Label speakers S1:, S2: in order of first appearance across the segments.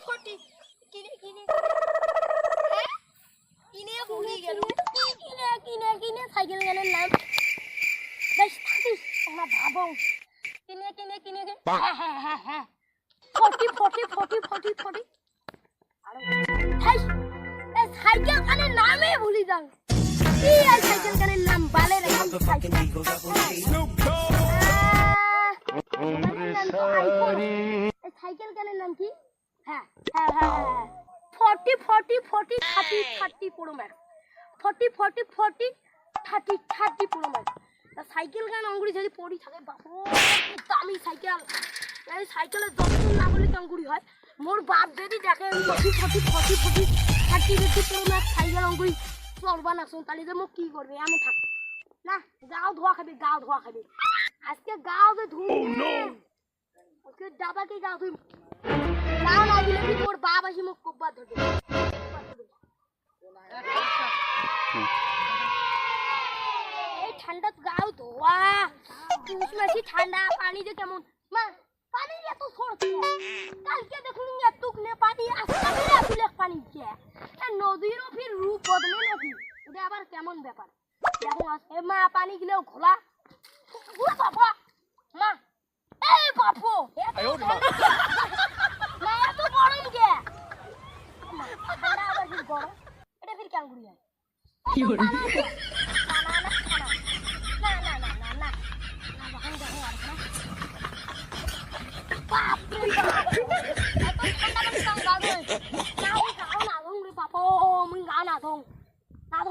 S1: ফটি কিনে কিনে। হ্যাঁ? কিনে ভুলে গেল। কিনে কিনে কিনে সাইকেল গেলের নাম বেশ থাকিস আমরা ভাবো। কিনে কিনে কিনে হ্যাঁ হ্যাঁ হ্যাঁ হ্যাঁ। ফটি ফটি ফটি ফটি ফটি এই সাইকেল কানের নামে ভুলি যাও। কি এই সাইকেল কানের নাম? বালের সাইকেল। এই সাইকেল কানের নাম কি? হ্যাঁ হ্যাঁ হ্যাঁ হ্যাঁ forty forty forty thirty thirty pro max forty forty forty thirty thirty pro max cycle গান অঙ্গুরি যদি পড়ি থাকে বাপু দামি সাইকেল। এই সাইকেলের যত্ন না করলে তো অঙ্গুরি হয়। মোর বাপ যদি দেখে forty forty forty forty thirty thirty pro max cycle অঙ্গুরি চলবা না শুন তাহলে মোক কি করবে এমন থাক না গাও ধোয়া খাবি গাও ধোয়া খাবি। আজকে গাও যে ধুই আজকে ডাবাকে গাও ধুই না দিলে কি তোর বাপ আসি মোক কোব্বা ধরবে এই ঠান্ডা গাও ধোয়া পুষ মাসি ঠান্ডা পানি যে কেমন। মা পানি এত সরছে। কালকে দেখুন এতুক নে পানি আজকে ফিরে আসলে পানি কে নদীরও ফির রূপ বদলে নাকি? এটা আবার কেমন ব্যাপার? দেখো এ মা পানি গিলেও বাবা! মা! এই বাপু! এত ঠান্ডা মা এত গরম কে মা, ঠান্ডা আবার ফির গরম এটা ফির কেমন করি হয়
S2: কি hore
S1: না না না না না না দেখুন দেখুন আর না বাপরে বাপ এত ঠান্ডা পানি কাম গাবে না ওই গাও না ধং রে বাপ মুই গাও না ধং না ধং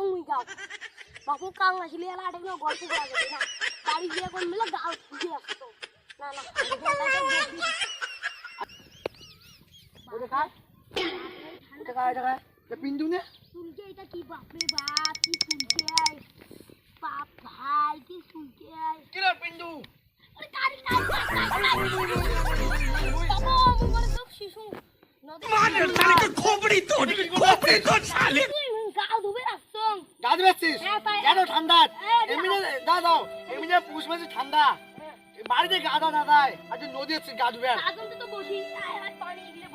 S1: মুই গাও বাপু কাং আসলে এলা আটে গল্প করা যাবে না বাড়ি গিয়ে কোন মিলে গাও খুঁজে আসতো না না
S3: পিন্টু নে
S1: চুলকে এটা কি বাপরে বাপ কি চুলকে আয় বাপ ভাই কি চুলকে আয়
S3: কিরা পিন্দু
S1: আরে শিশু।
S2: মানের
S1: তালে তো ধুবে
S3: রাখছং গা
S1: হ্যাঁ,
S3: ঠান্ডা।
S1: হ্যাঁ,
S3: এমনি দা দাও এমনি পুষ মাসে ঠান্ডা। হ্যাঁ। বাড়িতে গাদা না দেয়। নদী হচ্ছে গা ধুবে।
S1: তো বসি পানি এগুলো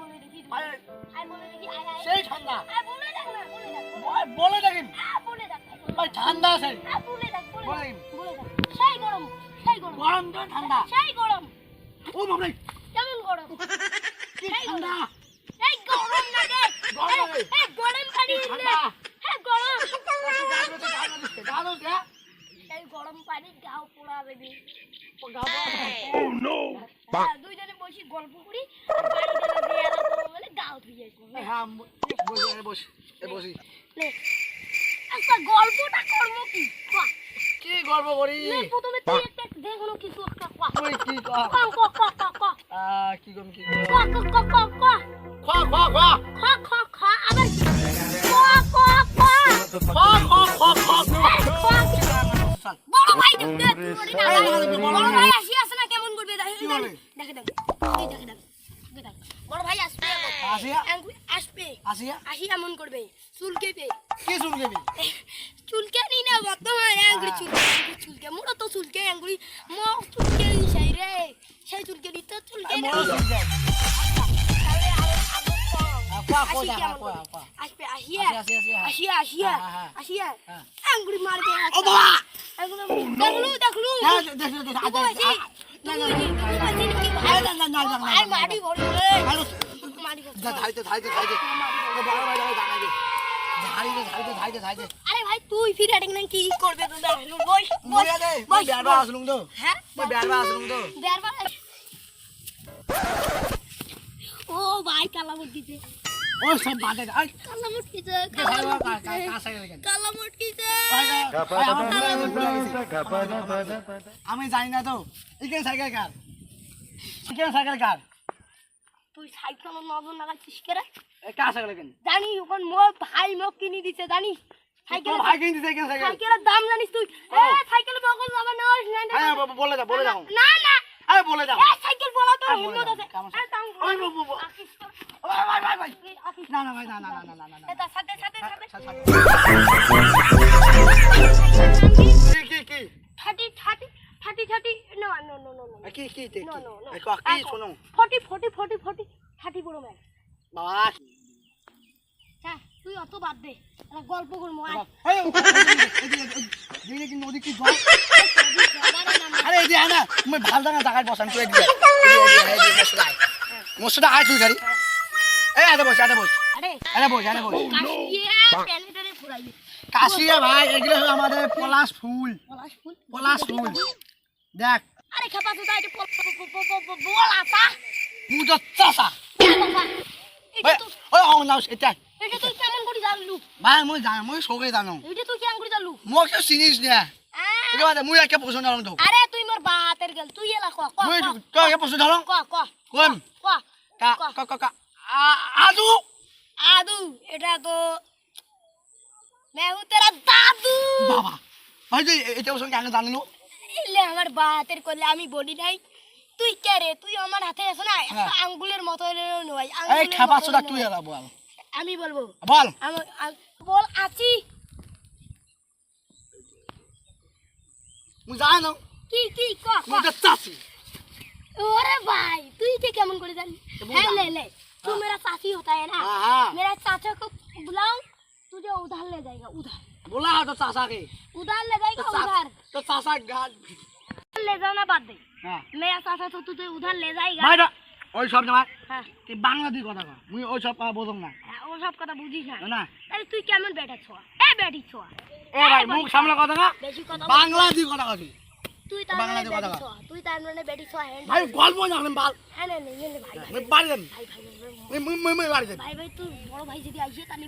S3: সেই ঠান্ডা।
S1: বলে দেখ না বলে দেখ
S3: বল- বলে দেখেন ভাই ঠান্ডা আছে।
S1: বলে সেই গরম সেই গরম।
S3: গরম তো ঠান্ডা?
S1: সেই গরম।
S3: ও বাবা
S1: কেমন গরম?
S3: কি ঠান্ডা?
S1: এই গরম না রে।
S3: গরম
S1: এই- গরম পানি নে
S3: ঠান্ডা।
S1: হ্যাঁ গরম।
S3: গা ধুতে
S1: এই গরম পানি গাও পোড়া দেবি
S3: গা ধুতে
S2: oh
S1: হ্যাঁ, দুইজনে বসি গল্প করি আর বাড়ি গেলে বেয়ারা তো বলে গাও
S3: হ্যাঁ বসি এ বসি এ বসি
S1: নে আচ্ছা গল্পটা করব কি কয়া
S3: কি গল্প করি
S1: নে প্রথমে তুই একটা যে কোনো কিছু একটা কয়া
S3: তুই কি
S1: কয়া কয়া কয়া কয়া কয়া
S3: আহ, কি করম কি
S1: কয়া কয়া কয়া কয়া কয়া
S3: খা খা খা
S1: খা খা খা আবার কি? কয়া কয়া কয়া
S3: খা খা খা খা
S1: কয়া বড় ভাই দেখতে বড় ভাই আসি আসে না কেমন করবে দেখে
S3: কি বলে?
S1: দেখে দেখে এই দেখে দেখে দেখে দেখে। বড় ভাই আসবে
S3: আসিয়া
S1: আঙ্গুল
S3: আসিয়া
S1: আসি এমন করবে চুলকে পে
S3: কি গেবি
S1: চুলকে নি না বর্তমান আঙ্গুলি চুলকে আঙ্গুলি চুলকে মোটা তো চুলকে আঙ্গুলি মো চুলকে নি সেই রে সেই চুলকে নি তো চুলকে না
S3: মরো শুন যাও
S1: তাহলে আগে আগে
S3: আহ, কোয়া, কোয়া,
S1: আসি
S3: কোয়া,
S1: কেমন
S3: কোয়া,
S1: করবে?
S3: কোয়া।
S1: আসবে আসিয়া
S3: আসি, আসি, আসি,
S1: আসিয়া আসিয়া
S3: হ্যাঁ, হ্যাঁ।
S1: আসিয়া
S3: হ্যাঁ।
S1: আঙ্গুলি মারবে
S3: ও বাবা
S1: আঙ্গুলি দেখলু দেখলু
S3: হ্যাঁ দেখ দেখ দেখ আজ
S1: বাবাজি,
S3: না
S1: তুমি
S3: না
S1: কি-
S3: না
S1: বাবাজি কি
S3: না
S1: ভাই?
S3: না না না না
S1: ভাই মাটি ভরি রে।
S3: ভালো
S1: মাটি ভরি।
S3: যা ধাইতে ধাইতে ধাইতে ও বড় ভাই ভাই দাঁড়াই দে ধাইতে ধাইতে ধাইতে ধাইতে
S1: আরে ভাই তুই ফিরে আটেক না কি করবে
S3: আসলুম তো।
S1: হ্যাঁ?
S3: আসলুম তো।
S1: ও ভাই
S3: ও সব বাদে আই আমি জানি না তো। ইকেন সাইকেল কার? ইকেন সাইকেল কার?
S1: তুই সাইকেল নজর লাগাচ্ছিস কেরে
S3: কার সাইকেল কেন
S1: জানি ওখান মোর ভাই মোক কিনে দিছে জানিস? সাইকেল
S3: ভাই কিনতে সাইকেল সাইকেল?
S1: সাইকেলের দাম জানিস তুই? এ সাইকেল বগল যাবে না
S3: হ্যাঁ বলে যাও বলে যাও
S1: না না।
S3: আরে বলে যাও
S1: এ সাইকেল বলা তো হিম্মত
S3: দাও,
S1: আছে। আরে দাম
S3: ওই বো, বো, বো।
S1: আকিস তো,
S3: ভাই ভাই ভাই ভাই। না না ভাই না না না না না না
S1: এটা সাথে সাথে সাথে।
S3: কি কি কি?
S1: Thirty thirty thirty thirty no no no
S3: এ, কি কি কি
S1: নো নো নো
S3: এ, ক- কি শোনো
S1: forty forty forty forty thirty বড় ম্যান
S3: বাবা
S1: হ্যাঁ তুই অত বাদ দে একটা গল্প করব
S3: আরে এই যে না তুমি ভালো জায়গা জায়গায় বসান তুই এদিকে, মসুদা আয়। তুই গাড়ি এই আরে বস আরে বস
S1: আরে
S3: বস আরে বস
S1: কাশিয়ে
S3: ভাই এগুলো আমাদের পলাশ ফুল
S1: পলাশ ফুল
S3: পলাশ ফুল দেখ
S1: আরে খেপা তুই এটা পল বল আসা
S3: তুই তো চাষা
S1: এটা তুই
S3: ওই অং নাও এটা
S1: এটা তুই কেমন করে জানলু
S3: ভাই মই জানো মই সবে জানো
S1: এটা তুই কেমন করে জানলু
S3: মোক কেউ চিনিস না
S1: আহ,
S3: এটা মানে মুই একে পছন্দ হলাম তো
S1: আরে তুই মোর বাতের গেল তুই এলা ক ক
S3: মুই
S1: ক,
S3: তই একে পছন্দ হলাম
S1: ক ক
S3: কোন
S1: ক
S3: কা
S1: ক।
S3: কা কা কা আ- আদু
S1: আদু এটা তো मैं हूँ तेरा দাদু
S3: বাবা ভাই তুই এটা পছন্দ কেন জানিলো
S1: এলে আমার বাতের করলে আমি বলি নাই তুই কে রে তুই আমার হাতে আছে না একটা
S3: হ্যাঁ।
S1: আঙ্গুলের মতো নয়
S3: এই
S1: আঙ্গুলের
S3: খাবার
S1: মতো
S3: সোদা
S1: নয়।
S3: তুই এলা বল
S1: আমি বলবো
S3: বল
S1: আমি আ- বল আছি
S3: মুই জানো
S1: কি কি ক ক
S3: মুই তো চাষি
S1: ओरे भाई तू ये केमन कर जानी
S3: वो
S1: है
S3: जा-
S1: ले ले तू मेरा साथी होता है ना
S3: हाँ हाँ
S1: मेरा चाचा को बुलाओ तुझे उधर ले जाएगा उधर
S3: बोला तो चाचा के
S1: उधर ले जाएगा
S3: तो चा-
S1: उधर
S3: तो चाचा गाल
S1: ले जाओ ना बात दे
S3: হ্যাঁ
S1: मेरा चाचा तो तुझे उधर ले जाएगा
S3: ভাই ওই সব জামাই
S1: हाँ
S3: তুই বাংলা দিয়ে কথা কর মুই ওই সব কথা বোঝম না
S1: हाँ, वो सब কথা বুঝিস না
S3: না
S1: আরে তুই কেমন বেটা ছোয়া এ বেটি ছোয়া
S3: এ ভাই মুখ সামলা কথা না
S1: বেশি কথা
S3: বাংলা দিয়ে কথা কবি
S1: তুই তার
S3: বাংলা
S1: মানে
S3: দিয়ে কথা
S1: বেটি
S3: বল।
S1: ছোয়া তুই তার মানে বেটি ছোয়া হ্যাঁ
S3: ভাই গল্প জানেন বাল
S1: হ্যাঁ না না না ভাই ভাই
S3: মুই বাড়ি যাম
S1: ভাই ভাই ভাই,
S3: মুই মুই মুই মুই বাড়ি যাম
S1: ভাই ভাই তুই বড় ভাই যদি আইসে তাহলে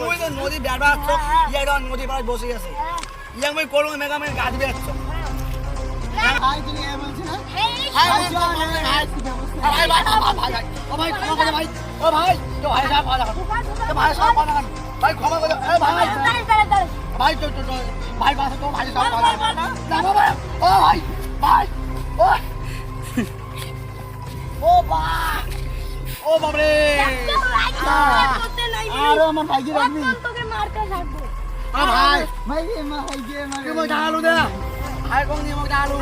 S3: ভাই। তো নদী বেড়া আছো ইয়া তো নদী পাড়ে বসে আছে। ইয়া মুই করব মেগা মে গাছ বে আছো হাই তুমি এ বলছ না? হাই হাই হাই ভাই ভাই ভাই ও বাবরে! আরে আমার ভাইকে রাখবি?
S1: তোকে মারতে থাকব।
S3: ও ভাই! ভাই মা ভাই কে মা ডালু দে। ভাই কোন নিয়ে মা ডালু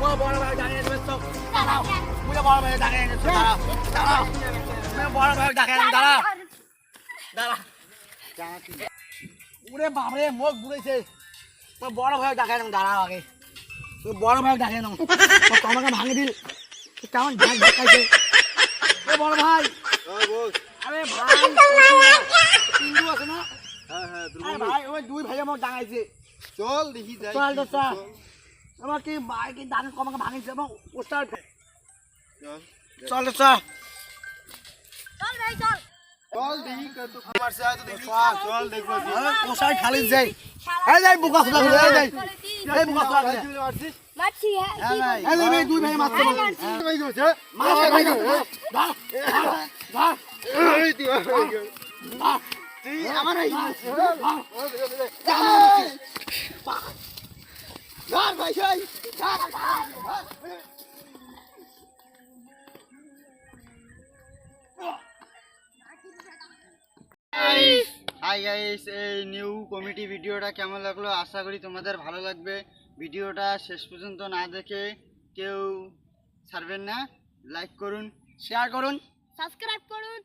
S3: মো বড় ভাই ডাকে এনে তো দাঁড়াও। মুই বড় ভাই ডাকে দাঁড়াও। দাঁড়াও। মুই বড় ভাই ডাকে দাঁড়াও। দাঁড়া। বড় ভাই ডাকে দাঁড়াও আগে। বড় ভাই ডাকে তোমাকে ভাঙে দিল। কেমন ভাগ ঢাকাইছে এ বড় ভাই। আরে ভাই তিনটু আছে না? আরে ভাই ওই দুই ভাইয়া মোক ডাঙাইছে।
S4: চল দেখি যাই
S3: চল তো
S4: কি
S3: চল
S4: চল।
S3: আমার কি ভাই কি দান কমাকে ভাঙিছে? এবং ওস্তাদ
S4: চল।
S3: চল চল
S1: চল ভাই চল।
S4: চল দেখি কত মারছে আয় তো দেখি। চল। দেখব কি।
S3: খালি যাই। এই যাই বুকা যাই। এই
S4: ভাই, মারছিস?
S1: হ্যাঁ
S4: হ্যাঁ ভাই।
S3: এই যাই এই দুই ভাই মারছে
S1: হ্যাঁ,
S4: ভাই তুই
S3: আমার
S4: ধর ভাই, ভাই। হাই গাইস এই নিউ কমিটি ভিডিওটা কেমন লাগল? আশা করি তোমাদের ভালো লাগবে। ভিডিওটা শেষ পর্যন্ত না দেখে কেউ ছাড়বেন না। লাইক করুন
S3: শেয়ার করুন।
S1: সাবস্ক্রাইব করুন।